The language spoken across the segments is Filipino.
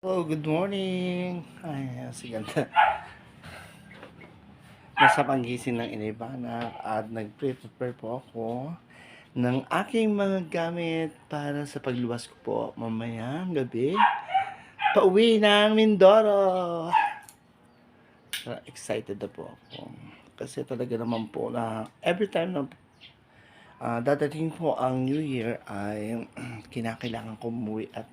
Oh, good morning. Ay, si ganda. Nasa panggising ng inibana at nag-prepare po ako ng aking mga gamit para sa pagluwas ko po mamayang gabi. Pauwi ng Mindoro. Excited na po ako. Kasi talaga naman po na every time na ah, dadating po ang New Year ay kinakailangan ko umuwi at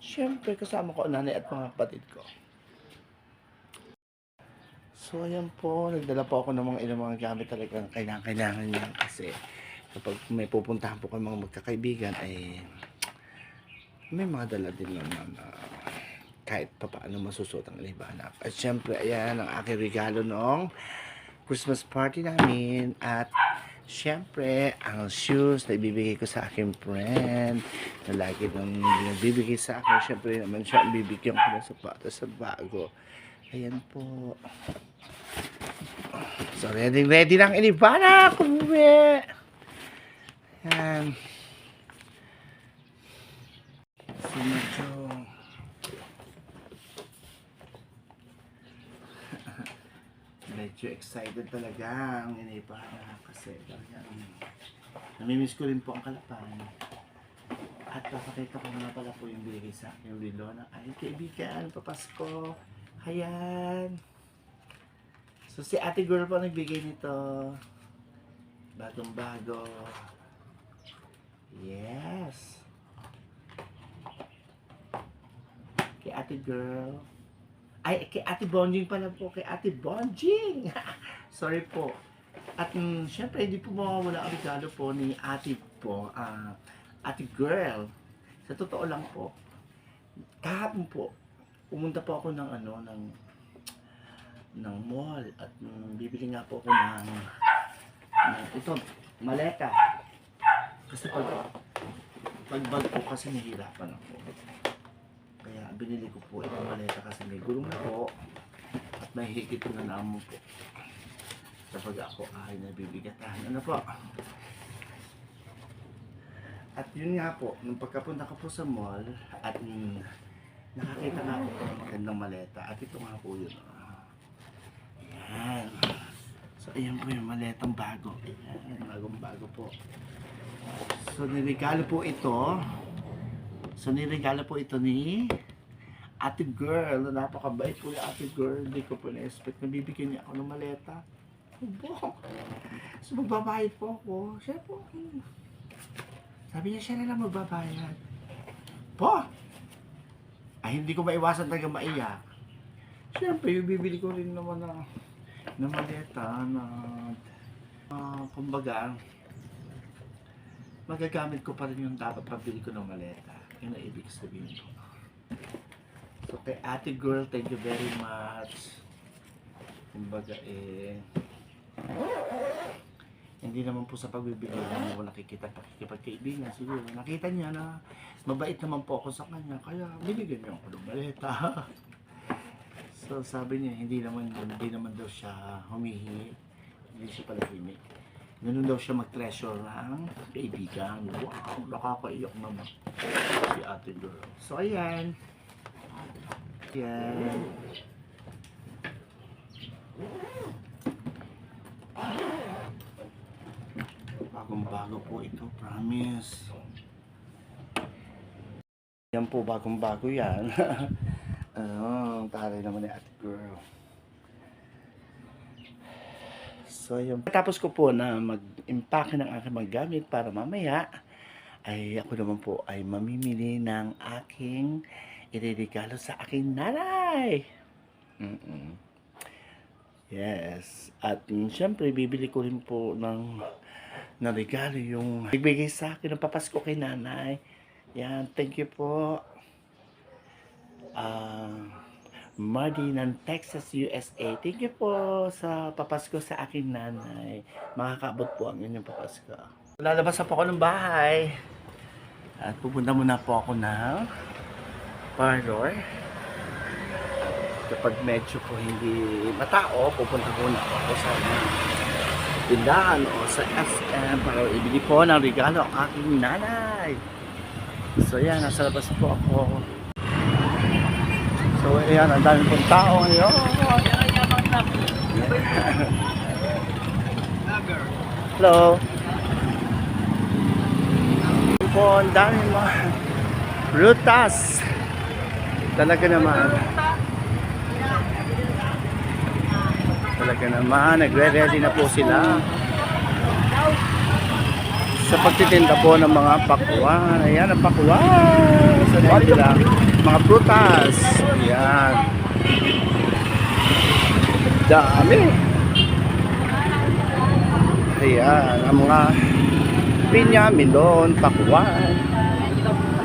Siyempre, kasama ko nanay at mga kapatid ko. So, ayan po. Nagdala po ako ng mga ilang mga gamit talagang kailangan-kailangan niya. Kasi kapag may pupuntahan po kayo mga magkakaibigan, ay may mga dala din naman na kahit pa paano masusuot ang libanap. At siyempre, ayan ang aking regalo noong Christmas party namin. At Siyempre, ang shoes na ibibigay ko sa aking friend na lagi nang bibigay sa akin. Siyempre naman siya ang bibigyan ko ng sapatos sa bago. Ayan po. So, ready, ready lang inibana. Kumuwi. Ayan. So, medyo... medyo excited talaga ang inibana kasi talagang namimiss ko rin po ang kalapan. At papakita ko na pala po yung binigay sa akin yung relo na ay kaibigan, papasko. Ayan. So si ate girl po nagbigay nito. Bagong bago. Yes. Kay ate girl. Ay, kay Ate Bonjing pala po. Kay Ate Bonjing. Sorry po. At mm, syempre, hindi po mawawala ang regalo po ni Ate po. ah ate Girl. Sa totoo lang po. Kahapon po, pumunta po ako ng ano, ng ng mall. At mm, bibili nga po ako ng, ng ito, maleta. Kasi pag pag bag po kasi nahihirapan ako. Binili ko po itong maleta kasi may gulong na po at may higit na namo po. Kapag ako ay nabibigatan. Ano po? At yun nga po, nung pagkapunta ko po sa mall at mm, nakakita nga po ng magandang maleta at ito nga po yun. Ayan. So ayan po yung maletang bago. Ayan, bagong bago po. So niregalo po ito So, niregalo po ito ni Ate Girl. Napakabait po yung Ate Girl. Hindi ko po na-expect na bibigyan niya ako ng maleta. Bo. So, magbabayad po ako. Siya po. hmm. Sabi niya, siya na lang magbabayad. Po! Ay, hindi ko maiwasan talaga maiyak. Siyempre, yung bibili ko rin naman na, na maleta na, ah, kumbaga, magagamit ko pa rin yung dapat pabili ko ng maleta. Yun ang ibig sabihin ko. So, kay ate girl, thank you very much. Kumbaga, eh, hindi naman po sa pagbibigay na wala nakikita pakikipagkaibigan. Siguro, nakita niya na mabait naman po ako sa kanya. Kaya, binigyan niya ako ng maleta. so, sabi niya, hindi naman, hindi naman daw siya humihingi. Hindi siya pala himik. Ganun daw siya mag-treasure ng kaibigan. Wow, nakakaiyak naman si ate girl. So, ayan. Ayan. Bagong-bago po ito, promise. Yan po, bagong-bago yan. ano, taray naman ni ate girl. So, yung tapos ko po na mag-impake ng aking mga gamit para mamaya ay ako naman po ay mamimili ng aking iririgalo sa aking nanay. Mm-mm. Yes. At mm, syempre, bibili ko rin po ng, ng regalo yung bibigay sa akin ng papasko kay nanay. Yan. Thank you po. Ah... Mardy ng Texas, USA. Thank you po sa papasko sa aking nanay. Makakaabot po ang inyong papasko. Lalabas na po ako ng bahay. At pupunta muna po ako ng parlor. Kapag medyo po hindi matao, pupunta muna ako sa tindahan o sa SM para ibili po ng regalo ang aking nanay. So yan, nasa labas po ako. Ayan, ang dami pong tao ngayon. Hello. Po, ang dami mga rutas. Talaga naman. Talaga naman, nagre-ready na po sila sa pagtitinda po ng mga pakwan. Ayan, ang pakwan. Sa nila, mga prutas. Ayan. Dami. Ayan, ang mga pinya, milon, pakwan.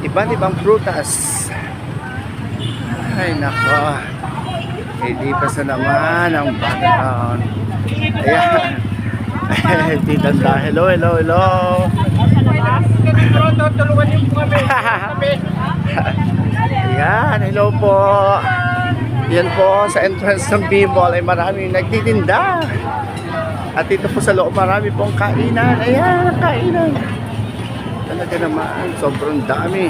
Iba't ibang prutas. Ay, nako. Ilipas na naman ang background. Ayan. Titanda. Hello, hello, hello. Yan, hello po. Yan po, sa entrance ng B-Mall ay maraming nagtitinda. At dito po sa loob marami pong kainan. Ayan, kainan. Talaga naman, sobrang dami.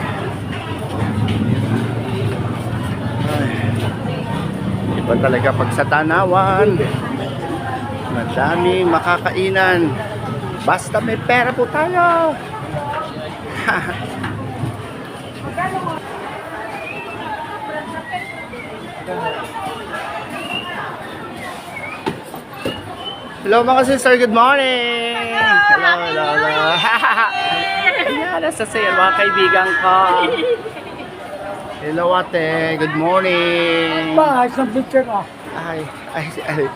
Iba talaga pag sa tanawan. Madaming makakainan. Basta may pera po tayo. Hello mga sister, good morning! Hello, hello, hello. Ayan, nasa sale mga kaibigan ko. Hello ate, good morning. Ba, isang picture ka. Ay, ay, ay.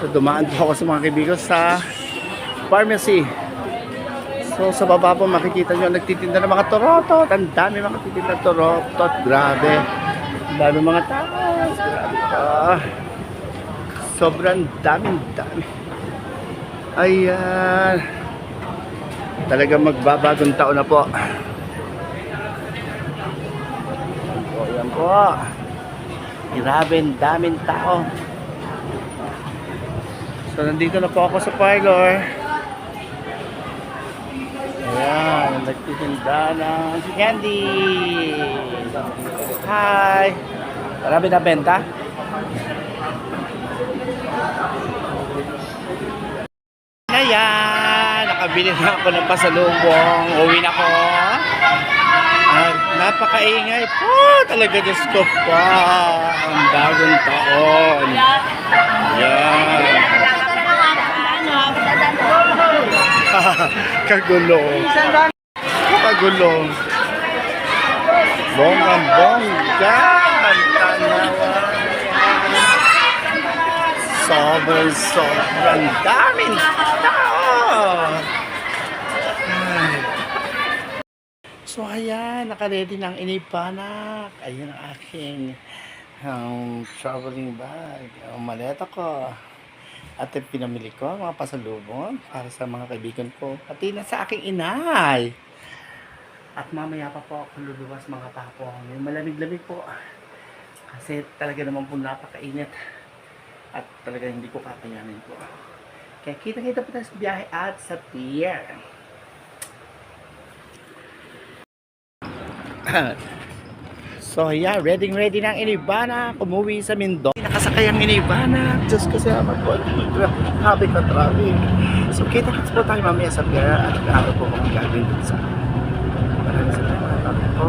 So, dumaan po ako sa mga kaibigan sa pharmacy. So, sa baba po makikita nyo, nagtitinda ng mga torotot. Ang dami mga nagtitinda ng torotot. Grabe. Ang dami mga tao. Grabe ka. Sobrang daming dami. Ayan. Talagang magbabagong taon na po. So, yan po. Grabe, daming tao. So, nandito na po ako sa parlor. Ayan, nagtitinda ng candy. Hi! Marami na benta? Na ako ng pasalubong. Uwi na ko. At napakaingay po talaga Diyos ko pa. Ang bagong taon. Yan. Kagulo. Kagulo. Bonggang bongga. Ang tanawan. Sobrang sobrang daming tao. Ay. So ayan, nakaredy ng inipanak. Ayun ang aking um, traveling bag. Ang maleta ko. At pinamili ko, mga pasalubong para sa mga kaibigan ko. Pati na sa aking inay. At mamaya pa po ako luluwas mga kapong. Yung malamig-lamig po. Kasi talaga naman po napakainit. At talaga hindi ko kakayanin po. Kaya kita-kita po tayo sa biyahe at sa pier. So yeah, ready ready ng Inibana, kumuwi sa Mindoro. Nakasakay ang Inibana, just kasi habit na traffic. So kita kits po tayo mamaya sa pier at araw po kung gagawin dun sa Maraming salamat po.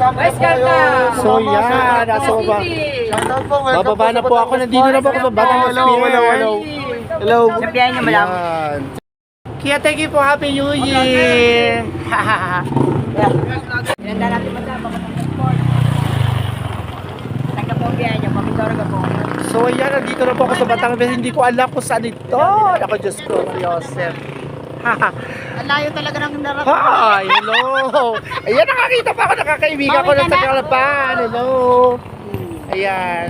Vice Ganda! So yeah, nasa po, Bababa na po ako, nandito na po ako sa Batang Hello, hello, hello. Hello. Sabihan niyo malam. Kaya thank you po, Happy New Year! Ganda natin ko ng ka po. So yan, nandito na po ako sa Batangas. Hindi ko alam kung saan ito. Ako, Diyos ko, Joseph. Ang layo talaga ng darat. Hi, hello. Ayan, nakakita pa ako, nakakaibigan ko Bawi na ka sa. Kalapan. Hello. Ayan.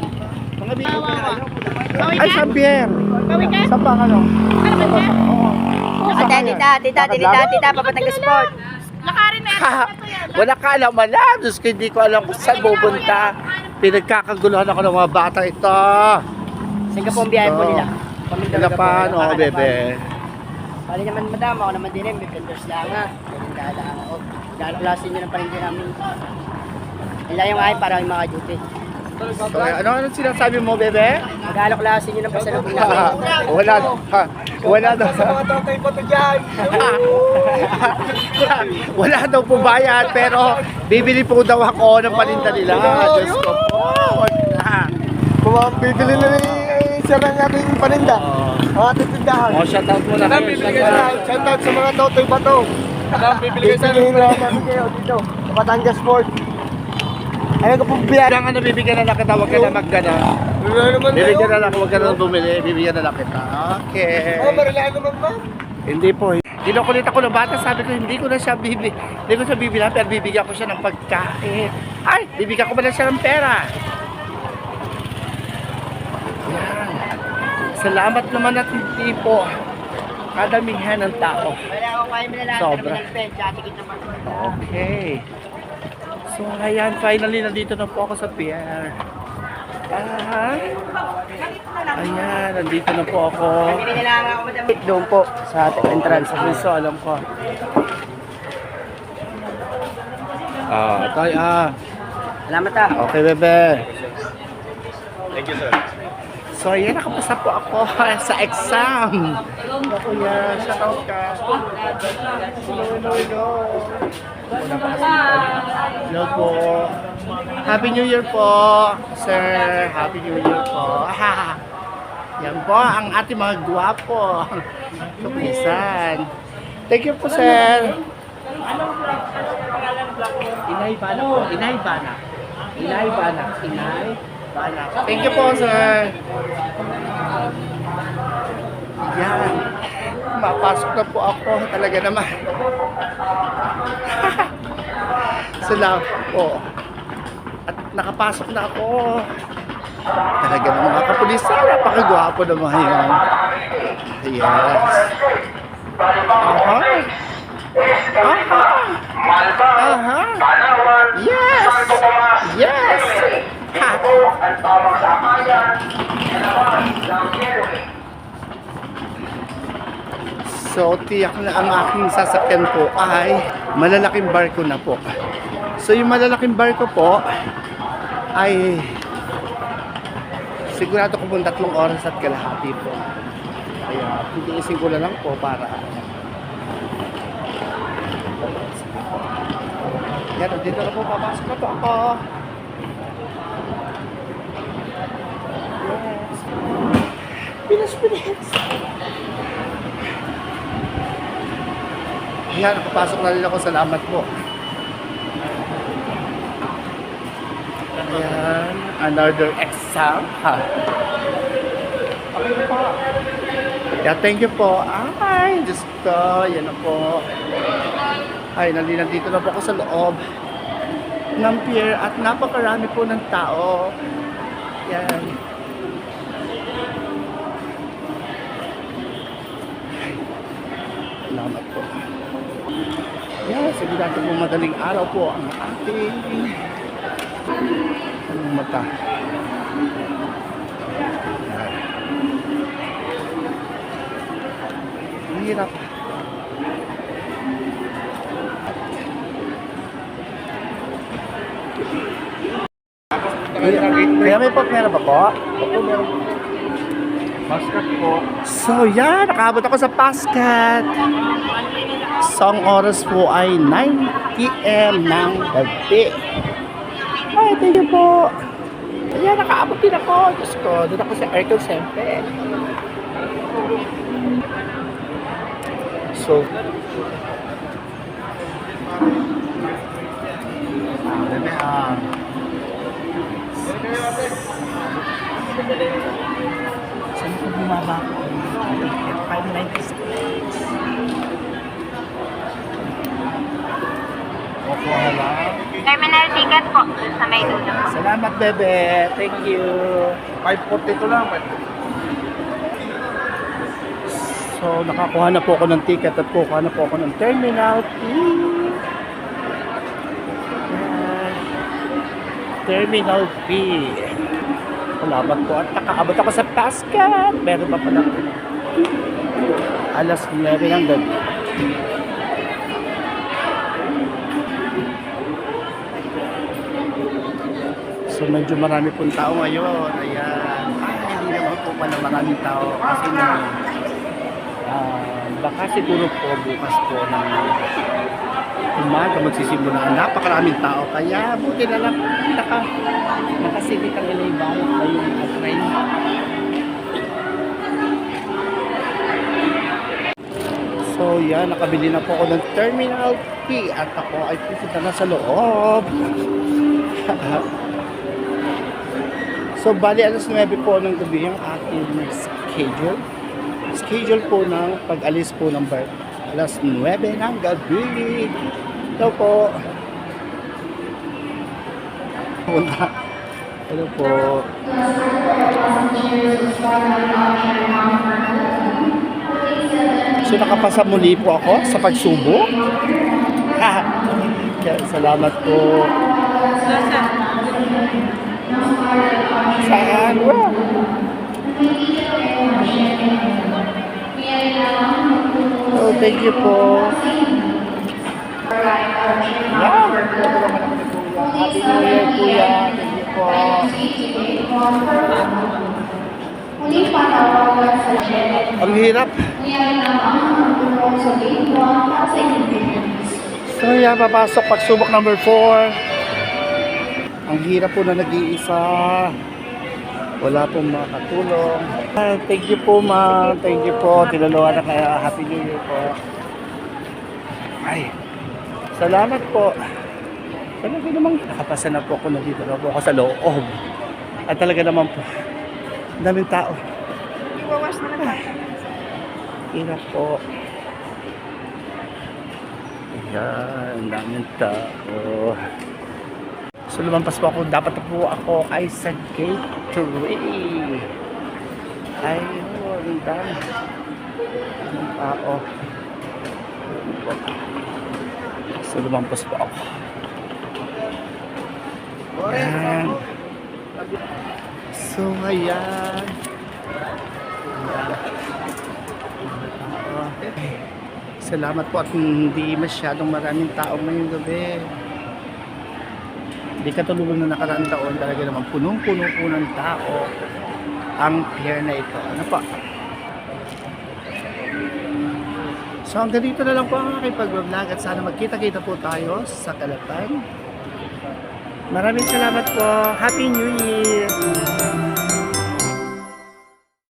Mga bigo ko na Ay, ka? Pierre. Bawi ka? Saan ano? Ano ba siya? Ate, tita, tita, tita, tita, papatang ka sport. Lakarin na Wala ka alam, wala. Diyos ko, hindi ko alam kung saan pupunta. Pinagkakaguluhan ako ng mga bata ito. Saan ka po ang biyahe po nila? Kalapan, oh, bebe. Bali naman madam, ako naman din rin, may vendors lang ha. Kaya lang ako. Dalaklasin nyo ng parinda namin. Ilan yung ay para yung mga duty. So, ano ano sinasabi mo, bebe? Mag-alaklasin nyo ng pasalubong namin. wala. Ha, wala na. Sa mga tatay pa to dyan. wala daw po bayad, pero bibili po daw ako ng paninda nila. Diyos ko po. Kung mga bibili na ni sir ng ating paninda. Mga titindahan. Oh, shout out muna kayo. Shout out. Shout out sa mga totoy pa to. Bibili kayo dito. Sa Batangas Sport. Ano ka pong biyahe? Kailangan na bibigyan na lang kita, huwag ka na maggana. Wala naman Bibigyan na lang, huwag ka na bumili, bibigyan na lang kita. Okay. Oh, marilaan naman ba? Hindi po. Kinukulit ako ng bata, sabi ko hindi ko na siya bibili. Hindi ko siya bibilan, pero bibigyan ko siya ng pagkain. Ay, bibigyan ko ba na siya ng pera? Yan. Salamat naman at hindi po kadamihan ng tao. Wala akong kaya malalaman Sobra. Okay. So, ayan, finally, nandito na po ako sa pier. Ah, ayan, nandito na po ako. Doon po, sa ating entrance. So, alam ko. Ah, tayo, ah. Salamat ah. Okay, bebe. Thank you, sir. So, ayan, nakapasa po ako sa exam. Ako yan, shout out ka. Hello, hello, hello. Hello po. Happy New Year po, sir. Happy New Year po. Yan po ang ating mga gwapo. Kapulisan. Thank you po, sir. Inay Bana po. Inay Bana. Inay Bana. Inay Bana. Thank you po, sir. Yan. Mapasok na po ako. Talaga naman. Salamat po. At nakapasok na ako. Talaga naman mga kapulisan. Napakagwapo naman yan. Yes. Aha. Aha. Aha. Yes. Yes. Ha. So, tiyak na ang aking sasakyan po ay malalaking barko na po. So, yung malalaking barko po ay sigurado ko pong tatlong oras at kalahati po. Kaya, titiisin ko na lang po para yan, dito na po papasok na po ako. Yes. Pinas, Pinas. Yan, nakapasok na rin ako. Salamat po. Ayan, another exam. Ha. Okay po. Yeah, thank you po. Ay, Diyos ko. Yan na po. Ay, nandito na po ako sa loob ng pier at napakarami po ng tao. Yan. Salamat po. Natin po madaling araw po ang ating anong mata. Ang hirap. Kaya may pot meron pa po? Basket po. So yan, nakabot ako sa Pascat. So ang oras po ay 9 p.m. ng gabi. Ay, thank you po. Ayan, nakaabot din ako. Diyos ko, doon ako sa Aircon Siyempre. So. Saan ko bumaba ko? 596. Opo, hala. Terminal ticket po sa may dulo po. Salamat, bebe. Thank you. 542 lang. So, nakakuha na po ako ng ticket at kukuha na po ako ng terminal. Yan. Terminal fee. Salamat po. At nakaabot ako sa Pascal. Meron pa pala. alas 9 ng gabi. Medyo marami pong tao ngayon. Ayan. Ay, hindi naman po pala maraming tao. Kasi na, ah, baka siguro po bukas po ng umaga magsisimula. Napakaraming tao. Kaya buti na lang naka, nakasigit ang LA Barrett na uh, train. So yan, nakabili na po ako ng Terminal P at ako ay pupunta na sa loob. so bali alas 9 po ng gabi ang aking schedule. Schedule po ng pag-alis po ng bar. Alas 9 ng gabi. Ito po. Punta. Ano po. So nakapasa muli po ako sa pagsubok. Kaya salamat po. Saan? Wow. Oh, thank you po. Wow. Happy New Year, Kuya. Thank you po. Ang hirap. So yan, papasok pagsubok number 4. Ang hirap po na nag-iisa. Wala pong makatulong. Ah, thank you po ma. Thank you po. Tinulungan na kaya Happy New Year po. Ay, salamat po. Talaga namang nakapasa na po ako nandito na po ako sa loob. At talaga naman po, ang daming tao. Iwawas na lang. Hirap po. Ayan, ang daming tao. So lumampas po ako, dapat po ako ay sa gate 3. Ayun, ang dami. Ang tao. So lumampas po ako. Ayan. So ayan. Salamat po at hindi masyadong maraming tao ngayong gabi. Hindi katulad na nakaraang taon, talaga naman punong-puno po ng tao ang pier na ito. Ano pa? So hanggang dito na lang po ang aking pag-vlog at sana magkita-kita po tayo sa Kalatan. Maraming salamat po. Happy New Year!